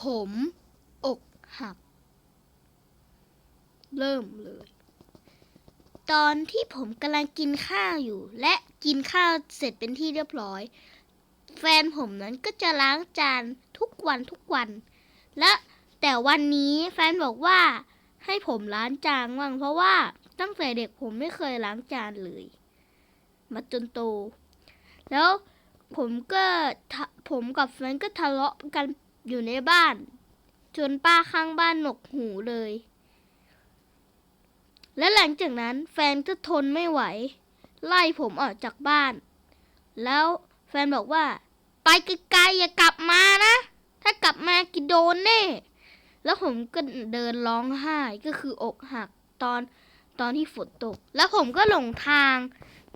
ผม อกหัก เริ่มเลย ตอนที่ผมกำลังกินข้าวอยู่ และกินข้าวเสร็จเป็นที่เรียบร้อย แฟนผมนั้นก็จะล้างจานทุกวันทุกวัน และแต่วันนี้แฟนบอกว่าให้ผมล้างจานบ้างเพราะว่าตั้งแต่เด็กผมไม่เคยล้างจานเลย มาจนโต แล้วผมก็ผมกับแฟนก็ทะเลาะกัน อยู่ในบ้าน จนป้าข้างบ้านหนกหูเลย และหลังจากนั้นแฟนก็ทนไม่ไหว ไล่ผมออกจากบ้าน แล้วแฟนบอกว่า ไปไกลๆอย่ากลับมานะ ถ้ากลับมากินโดนแน่แล้วผมก็เดินร้องไห้ก็คือ อกหักตอนตอนที่ฝนตก แล้วผมก็หลงทาง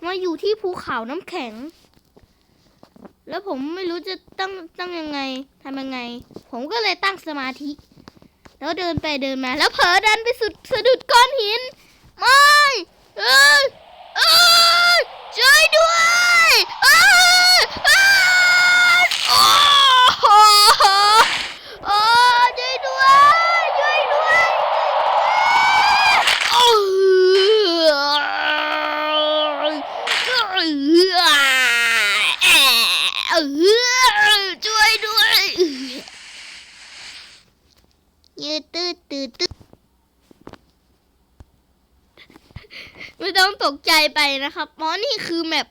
มาอยู่ที่ภูเขาน้ำแข็ง แล้วผมไม่รู้จะตั้งตั้งยังไงทำยังไง ผมก็เลยตั้งสมาธิ แล้วเดินไปเดินมา แล้วเผลอดันไปสุดสะดุดก้อนหินไม่เอ้ยเอ้ยช่วยด้วยเอ้ยเอ้ยโอ้โหโอ้ช่วยด้วยช่วยด้วยโอ้ยเอ้ยช่วยด้วยยืดตืดตืดตืด ไม่ต้องตกใจไปนะครับเพราะนี่คือแมป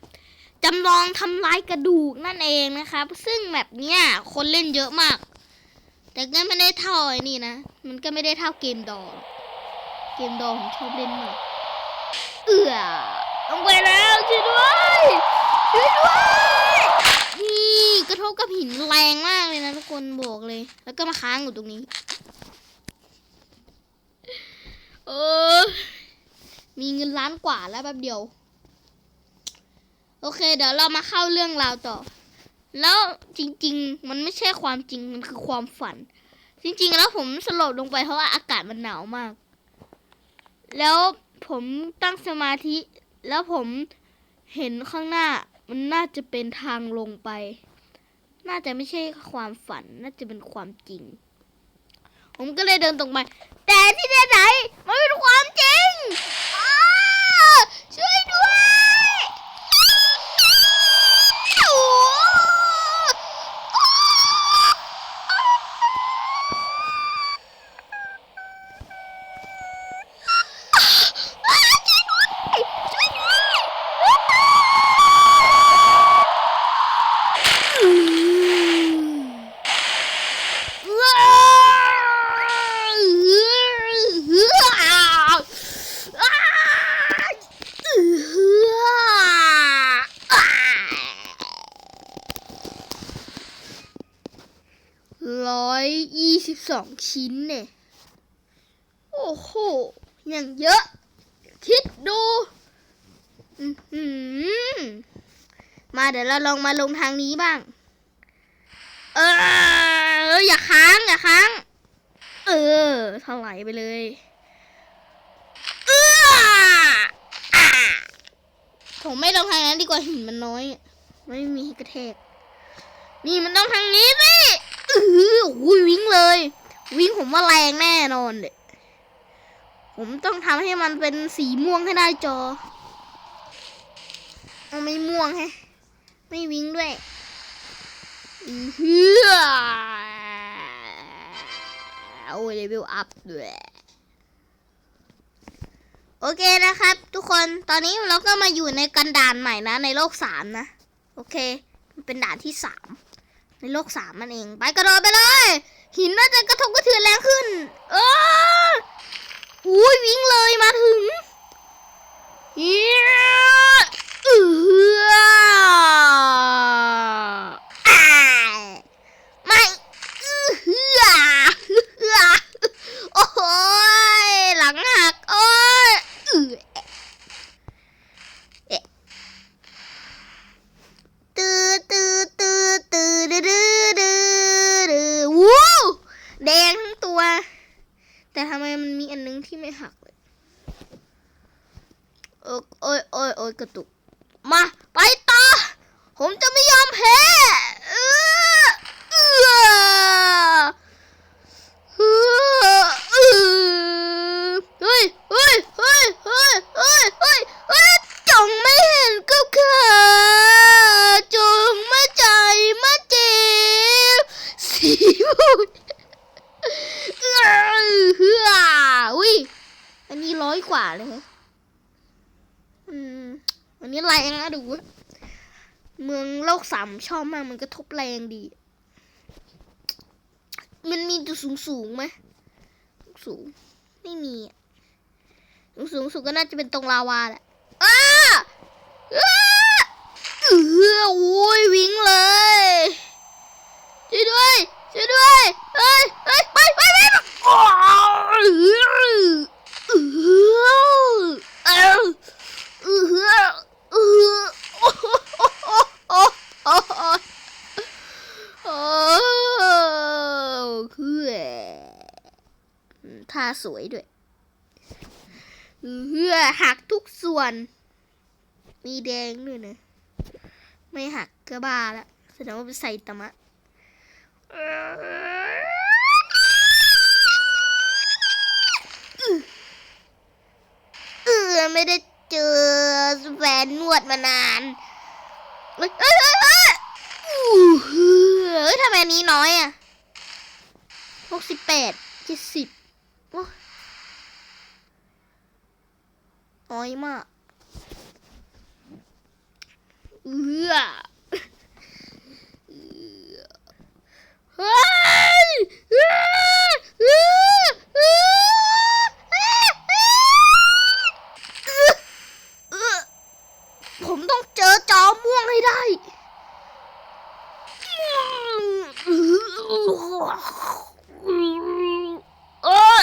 จำลองทำลายกระดูกนั่นเองนะครับ ซึ่งแมปเนี้ยคนเล่นเยอะมาก แต่ก็ไม่ได้เท่าไอ้นี่นะ มันก็ไม่ได้เท่าเกมดอเกมดอร์ผมชอบเล่นมาก เอือลงไปแล้วช่วยด้วยช่วยด้วยนี่กระทบกับหินแรงมากเลยนะทุกคนบอกเลย แล้วก็มาค้างอยู่ตรงนี้ เออ มีเงินล้านกว่าแล้วแป๊บเดียว โอเค เดี๋ยวเรามาเข้าเรื่องราวต่อ แล้วจริง ๆ มันไม่ใช่ความจริงมันคือความฝัน จริง ๆ แล้วผมสลบลงไปเพราะว่าอากาศมันหนาวมาก แล้วผมตั้งสมาธิ แล้วผมเห็นข้างหน้ามันน่าจะเป็นทางลงไป น่าจะไม่ใช่ความฝัน น่าจะเป็นความจริง ผมก็เลยเดินตรงไป แต่ที่ไหนๆมันเป็นความจริง ช่วยด้วยโอ้อ้าช่วยด้วยช่วยด้วยว้าวอ้าว ร้อยยี่สิบสองชิ้นเนี่ย โอ้โห อย่างเยอะ คิดดู อือหือมาเดี๋ยวเราลองมาลงทางนี้บ้าง เออ อย่าค้าง อย่าค้าง เออถลายไปเลยเออผมไม่ลงทางนั้นดีกว่าหินมันน้อย ไม่มีกระแทก นี่มันต้องทางนี้สิ เอออุ้ยวิ่งเลย วิ่งผมว่าแรงแน่นอนเลยผมต้องทำให้มันเป็นสีม่วงให้ได้จอเอาไม่ม่วงแฮะ ไม่วิ่งด้วยอือเฮือโอ้ยเลเวลอัพด้วยโอเคนะครับ ทุกคนตอนนี้เราก็มาอยู่ในกันด่านใหม่นะ ในโลกสามนะ โอเค เป็นด่านที่สาม โลกสามมันเอง ไปกระโดดไปเลย หินน่าจะกระทบกระเทือนแรงขึ้น เอออุ้ยวิ่งเลยมาถึงเฮียเอืออ่าไม่เอือเอือโอ้ยหลังหัก โอ้ยเอือเอะตื้อตื้อตื้อตื้อดื้อดื้อดื้อดื้อวู้แดงทั้งตัว แต่ทำไมมันมีอันนึงที่ไม่หักเลย โอ้ยโอ้ยโอ้ยโอ้ยกระตุก มา ไปต่อ ผมจะไม่ยอมแพ้เออเออ เออเฮืออุ้ย อันนี้ร้อยกว่าเลยฮะอืม อั นะดู เมืองโลกสามชอบมากมันกระทบแรงดี มันมีจุดสูงสูงไหมสูงไม่มีอะสูงสูงสุดก็น่าจะเป็นตรงลาวาแหละอ้าอ้าเออโอ้ยวิ่งเลยช่วยด้วยช่วยด้วยเฮ้ยเฮ้ยไปไปไปไปอ้าวเออเออ เออเออเออโอ้โหโอ้โหโอ้โหโอ้คือท่าสวยด้วยเฮือหักทุกส่วน มีแดงด้วยนะ ไม่หักก็บ้าละแสดงว่าเป็นไซตามะเออไม่ได้เจอ แฟนนวดมานานเอ้ยเอ้ยเอ้ยเอ้ยทำไมนี้น้อยอะหกสิบแปดเจ็ดสิบน้อยมากเออเฮ้ยเอื้อเอื้อเอื้อเอื้อเอื้อ ผมต้องเจอจอม่วงให้ได้เออ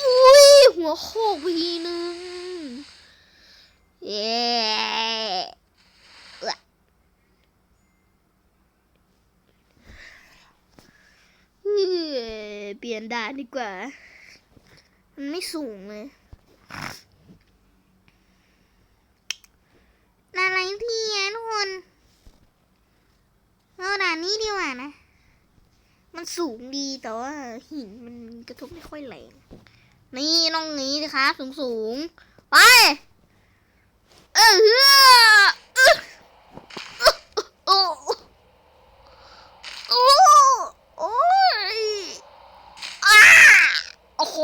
อุ้ยหัวโคกไปทีนึงเย้เอื้อเฮ้ยเปลี่ยนด่านดีกว่า มันไม่สูงเลยอะไรพี่อะทุกคนเราด่านนี้ดีกว่านะ มันสูงดี แต่ว่าหินมันกระทบไม่ค่อยแรง นี่ต้องงี้สิคะสูงสูงไป เออเออโอ้โอ้โอ้ยอ้าโอ้โห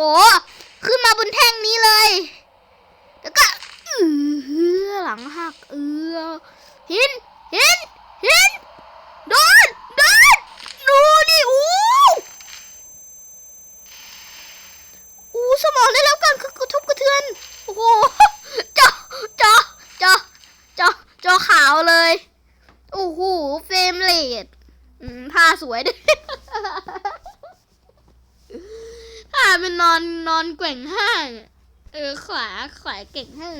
ขึ้นมาบนแท่งนี้เลย แล้วก็เออเฮือหลังหักเออหินหินหินโดนโดนดูดิอู้อู้ สมองได้รับการกระทบกระเทือน โอ้โหจอจอจอจอจอขาวเลย โอ้โห เฟรมเรทผ้าสวยด้วยผ้าเป็นนอนนอนแกว่งห้าง เออขวาขวาเก่งห้าง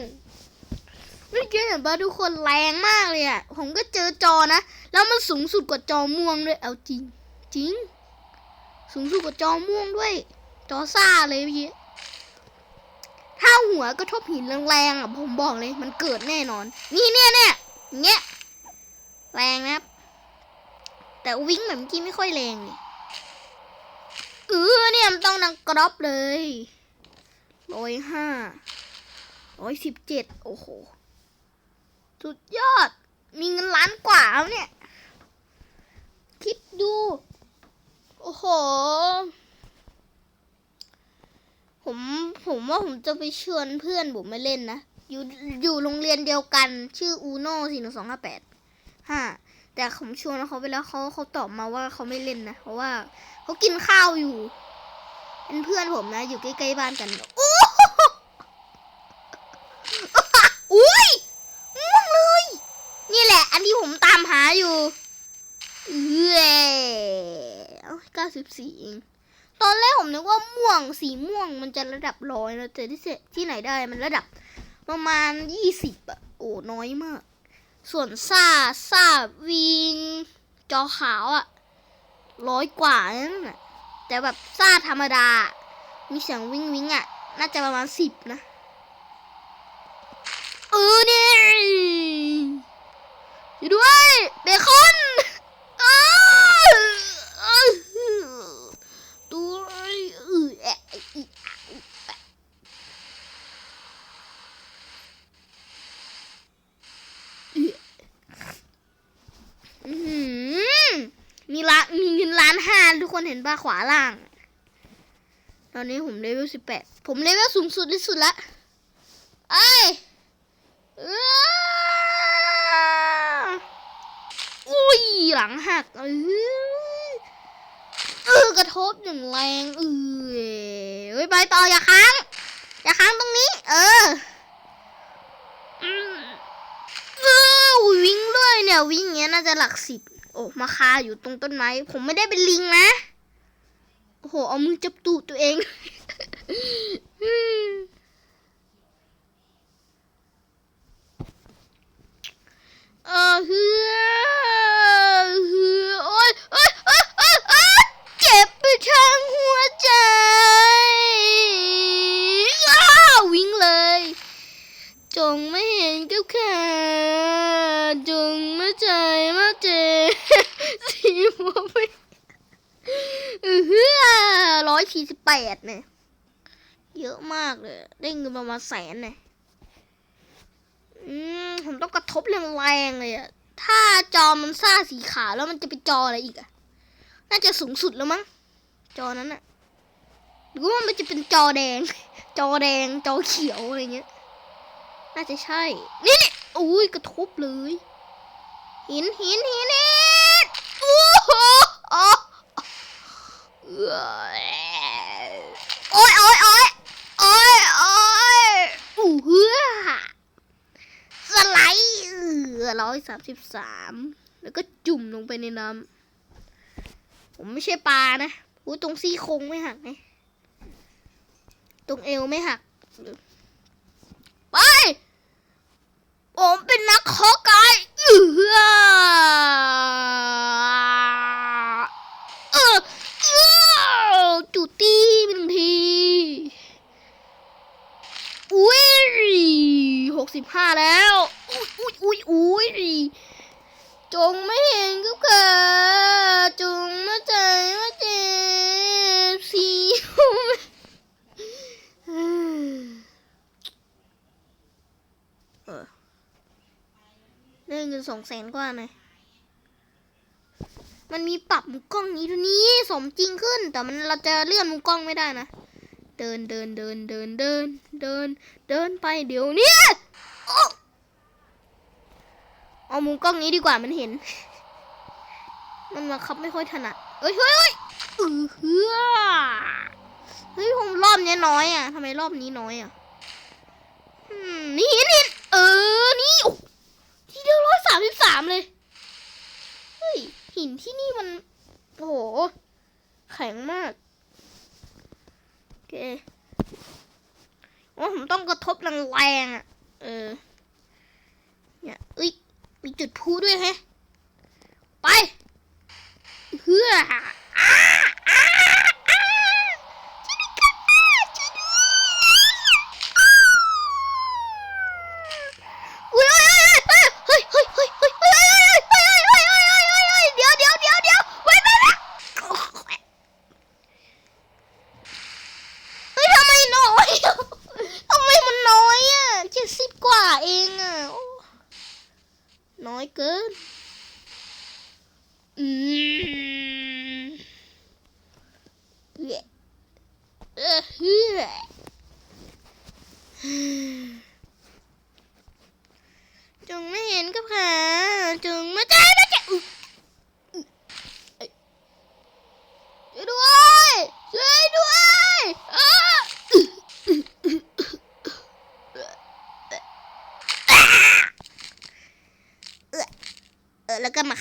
เมื่อกี้เห็นป่ะทุกคนแรงมากเลยอะ ผมก็เจอจอนะ แล้วมันสูงสุดกว่าจอม่วงด้วย เอาจริง จริง สูงสุดกว่าจอม่วงด้วย จอซ่าเลยเมื่อกี้าหัวกระทบหินแรงๆอะผมบอกเลยมันเกิดแน่นอน นี่เนี่ยเนี่ยเงี้ยแรงนะครับ แต่วิ่งแบบเมื่อกี้ไม่ค่อยแรงนี่เออเนี่ยมันต้องนังกรอบเลยร้อยห้าร้อยสิบเจ็ดโอ้โห สุดยอด มีเงินล้านกว่าเนี่ย คิดดู โอ้โห ผมผมว่าผมจะไปเชิญเพื่อนผมมาเล่นนะ อยู่อยู่โรงเรียนเดียวกัน ชื่ออูโน่สี่หนึ่งสองห้าแปดห้าแต่ผมชวนเขาไปแล้วเขาเขาตอบมาว่าเขาไม่เล่นนะเพราะว่าเขากินข้าวอยู่เป็นเพื่อนผมนะ อยู่ใกล้ๆบ้านกันโอ้โหอุ้ยม่วงเลย นี่แหละ อันที่ผมตามหาอยู่เอ้เก้าสิบสี่เอง ตอนแรกผมนึกว่าม่วงสีม่วงมันจะระดับร้อยแล้วแต่ที่เที่ไหนได้มันระดับประมาณยี่สิบอะโอ้น้อยมาก ส่วนซาซาวิงจอขาวอะร้อยกว่านั่นแหละแต่แบบซาธรรมดา มีเสียงวิงวิงอะน่าจะประมาณสิบนะเออเนี่ยด้วยเบคอนเออเออตัวเออแอะอีอะอุแปะเอื้ออื้อหือมีล้านมีเงินล้านานห้าทุกคนเห็นป่ะขวาล่าง ตอนนี้ผมเลเวลสิบแปดผมเลเวลสูงสุดที่สุดละเอ้ยอ้าอุ้ยหลังหักเออเออกระทบอย่างแรงเออเฮ้ยไปต่ออย่าค้าง อย่าค้างตรงนี้ เอออืมเออวิ่งด้วยเนี่ย วิ่งอย่างเงี้ยน่าจะหลักสิบโอ้มาคาอยู่ตรงต้นไม้ ผมไม่ได้เป็นลิงนะ โหเอามือจับตูดตัวเอง เออเฮือเฮือโอ้ยโอ้ยโอ้ยโอ้ยโอ้ยเจ็บไปทั้งหัวใจอ้าววิ่งเลย จงไม่เห็นกับขาจงไม่ใจมาเจ สีหัวไปเออเฮือร้อยสี่สิบแป ดเนี่ยเยอะมากเลย ได้เงินประมาณแสนเนี่ยอืมผมต้องกระทบแรงๆเลยอะถ้าจอมันซ่าสีขาวแล้วมันจะเป็นจออะไรอีกอะน่าจะสูงสุดแล้วมั้ง จอนั้นอะหรือว่ามันจะเป็นจอแดง จอแดง จอเขียวอะไรเงี้ย น่าจะใช่ นี่นี่อุ้ยกระทบเลย หินหินหินหินโอ้โหอ๋อ โอ้ยโอ้ยโอ้ยโอ้ยโอ้ยอู้เฮือสไลด์ร้อยสามสิบสามแล้วก็จุ่มลงไปในน้ำผมไม่ใช่ปลานะอู้ตรงซี่โครงไม่หักไงตรงเอวไม่หักไปผมเป็นนักขอไก่เออเออเออ จุดตีหนึ่งที อุ้ยหกสิบห้าแล้ว อุ้ยอุ้ยอุ้ยอุ้ยจงไม่เห็นกับขาจงมาใจมาเจ็บสีเออได้เงินสองแสนกว่าไหน่อย มันมีปรับมุมกล้องนี้ด้วนี่สมจริงขึ้น แต่มันเราจะเลื่อนมุมกล้องไม่ได้นะ เดินเดินเดินเดินเดินเดินเดินไปเดี๋ยวนี้เอามุมกล้องนี้ดีกว่ามันเห็น มันมาคับไม่ค่อยถนัดเฮ้ยเฮ้ยเฮ้ยเออเฮือเฮ้ยผมรอบนี้น้อยอะทำไมรอบนี้น้อยอะอืมนี่นี่เออ นี่โอ้ทีเดียวร้อยสามสิบสามเลย เฮ้ย หินที่นี่มันโหแข็งมากโอเคว่าผมต้องกระทบแรงๆอะ เออ เนี่ยเอ้ย มีจุดพูด้วยแฮะ ไป เพื่ออ่า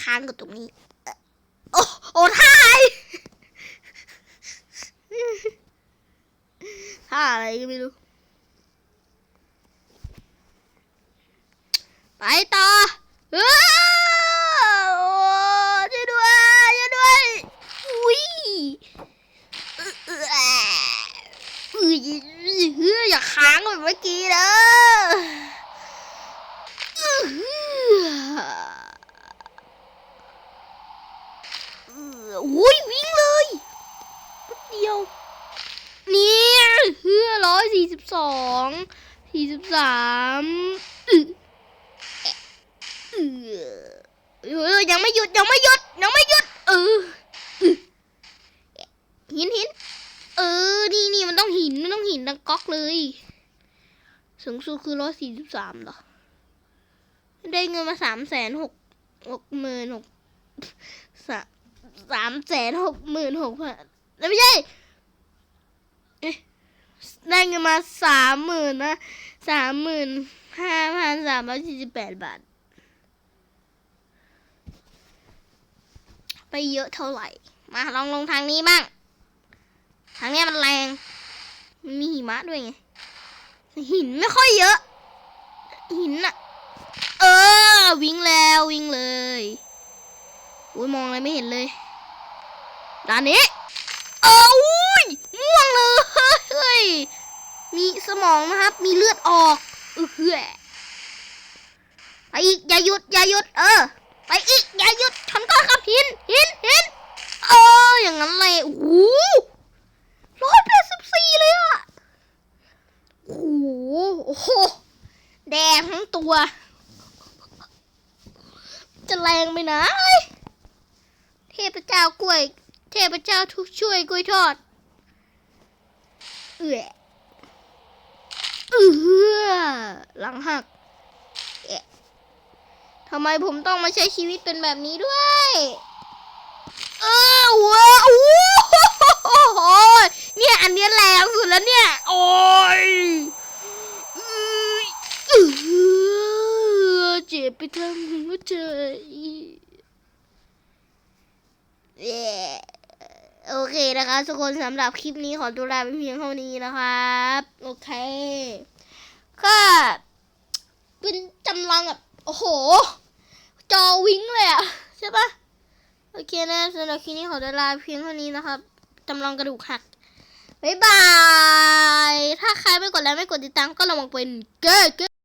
ค้างกับตรงนี้เอ่อโอ้โอ้ท่ายท่าอะไรก็ไม่รู้ ไปต่อเออโอ้ช่วยด้วยช่วยด้วยอุ้ยเออเอออุ้ยเฮ้ยอย่าค้างแบบเมื่อกี้นะ สิบสามยังไม่หยุดยังไม่หยุดยังไม่หยุดเออหินหินเออ นี่นี่มันต้องหินมันต้องหินดังก๊อกเลยสูงสุดคือร้อยสี่สิบสามเหรอ ได้เงินมาสามแสนหกหกหมื่นหกสามแสนหกหมื่นหกพันไม่ใช่ ได้เงินมาสามหมื่นนะสามหมื่นห้าพันสามร้อยสี่สิบแปดบาท ไปเยอะเท่าไหร่ มาลองลงทางนี้บ้าง ทางนี้มันแรง มันมีหิมะด้วยไง หินไม่ค่อยเยอะ หินอะเออ วิ่งแล้ววิ่งเลยอุ้ยมองอะไรไม่เห็นเลย ด้านนี้ เอออุ้ยม่วงเลย มีสมองนะครับ มีเลือดออกเออเฮ้ยไปอีกอย่าหยุดอย่าหยุดเออ ไปอีกอย่าหยุดชนก้อนกับหินหินหินเอออย่างนั้นเลยโอ้โหร้อยแปดสิบสี่เลยอะโอ้โหแดงทั้งตัว จะแรงไปไหนเทพเจ้ากล้วย เทพเจ้าทุกช่วยกล้วยทอด เอื้อเอื้อหลังหักเอ๊ะทำไมผมต้องมาใช้ชีวิตเป็นแบบนี้ด้วย เออว้าโอ้โหเนี่ยอันเนี้ยแรงสุดแล้วเนี่ย โอ้ยอื้ออื้อเจ็บไปทั้งหัวใจเย้ โอเคนะคะทุกคนสำหรับคลิปนี้ขอตัวลาไปเพียงเท่านี้นะครับ โอเค ก็เป็นจำลองแบบโอ้โห จอวิ้งเลยอะใช่ปะโอเคนะสำหรับคลิปนี้ขอตัวลาเพียงเท่านี้นะครับจำลองกระดูกหักบ๊ายบาย ถ้าใครไม่กดไลค์ไม่กดติดตามก็ระวังเป็นเกย์